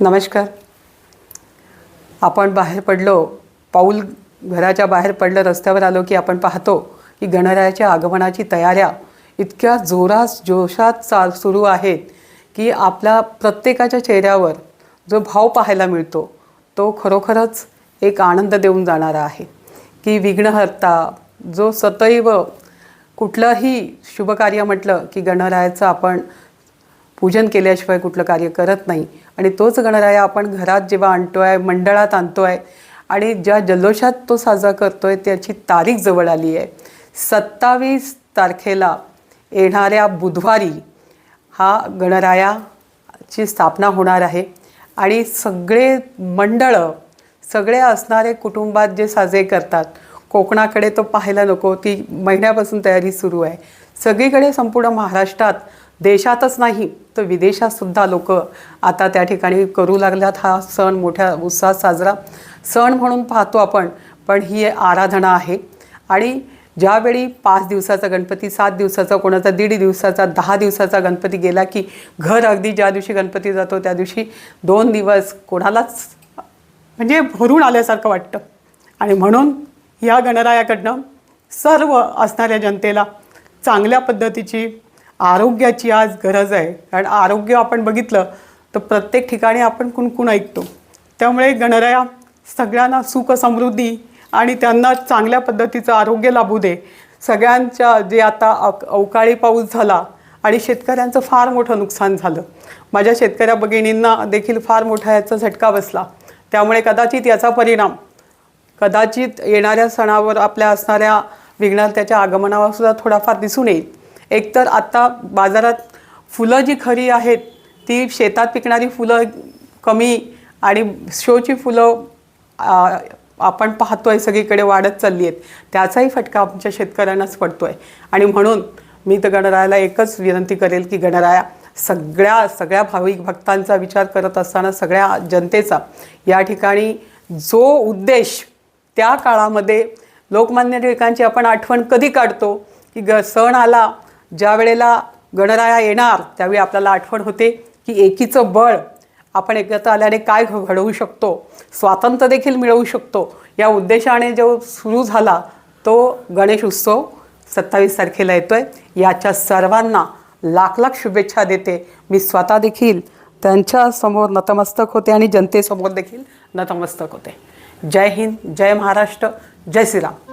नमस्कार. आपण बाहेर पडलो पाऊल घराच्या बाहेर पडलं रस्त्यावर आलो की आपण पाहतो की गणरायाच्या आगमनाची तयाऱ्या इतक्या जोरात जोशात चाल सुरू आहेत की आपल्या प्रत्येकाच्या चेहऱ्यावर जो भाव पाहायला मिळतो तो खरोखरच एक आनंद देऊन जाणारा आहे. की विघ्नहर्ता जो सतैव कुठलंही शुभकार्य म्हटलं की गणरायाचं आपण पूजन केल्याशिवाय कुठलं कार्य करत नाही. आणि तोच गणराया आपण घरात जेव्हा आणतो आहे मंडळात आणतो आहे आणि ज्या जल्लोषात तो साजरा करतो आहे त्याची तारीख जवळ आली आहे. सत्तावीस तारखेला येणाऱ्या बुधवारी हा गणरायाची स्थापना होणार आहे. आणि सगळे मंडळं सगळे असणारे कुटुंबात जे साजरे करतात कोकणाकडे तो पाहायला नको ती महिन्यापासून तयारी सुरू आहे. सगळीकडे संपूर्ण महाराष्ट्रात देशातच नाही तर विदेशातसुद्धा लोक आता त्या ठिकाणी करू लागल्यात हा सण मोठ्या उत्साहात साजरा. सण म्हणून पाहतो आपण पण ही आराधना आहे. आणि ज्यावेळी पाच दिवसाचा गणपती सात दिवसाचा कोणाचा दीड दिवसाचा दहा दिवसाचा गणपती गेला की घर अगदी ज्या दिवशी गणपती जातो त्या दिवशी दोन दिवस कोणालाच म्हणजे भरून आल्यासारखं वाटतं. आणि म्हणून या गणरायाकडनं सर्व असणाऱ्या जनतेला चांगल्या पद्धतीची आरोग्याची आज गरज आहे. कारण आरोग्य आपण बघितलं तर प्रत्येक ठिकाणी आपण कुणकुण ऐकतो. त्यामुळे गणराया सगळ्यांना सुख समृद्धी आणि त्यांना चांगल्या पद्धतीचं आरोग्य लाभू दे. सगळ्यांच्या जे आता अक- अवकाळी पाऊस झाला आणि शेतकऱ्यांचं फार मोठं नुकसान झालं. माझ्या शेतकऱ्या भगिनींना देखील फार मोठा याचा झटका बसला. त्यामुळे कदाचित याचा परिणाम कदाचित येणाऱ्या सणावर आपल्या असणाऱ्या विघ्नार्थ्याच्या आगमनावर सुद्धा थोडाफार दिसून येईल. एकतर आत्ता बाजारात फुलं जी खरी आहेत ती शेतात पिकणारी फुलं कमी आणि शोची फुलं आपण पाहतो आहे सगळीकडे वाढत चालली आहेत. त्याचाही फटका आमच्या शेतकऱ्यांनाच पडतो आहे आणि म्हणून मी तर गणरायाला एकच विनंती करेल की गणराया सगळ्या सगळ्या भाविक भक्तांचा विचार करत असताना सगळ्या जनतेचा या ठिकाणी जो उद्देश त्या काळामध्ये लोकमान्य टिळकांची आपण आठवण कधी काढतो की ग सण आला ज्या वेळेला गणराया येणार त्यावेळी आपल्याला आठवण होते की एकीचं बळ आपण एकत्र आल्याने काय घ- घडवू शकतो स्वातंत्र्य देखील मिळवू शकतो. या उद्देशाने जो सुरू झाला तो गणेश उत्सव सत्तावीस तारखेला येतो आहे याच्या सर्वांना लाख लाख शुभेच्छा देते. मी स्वतः देखील त्यांच्यासमोर नतमस्तक होते आणि जनतेसमोर देखील नतमस्तक होते. जय हिंद जय महाराष्ट्र जय श्रीराम.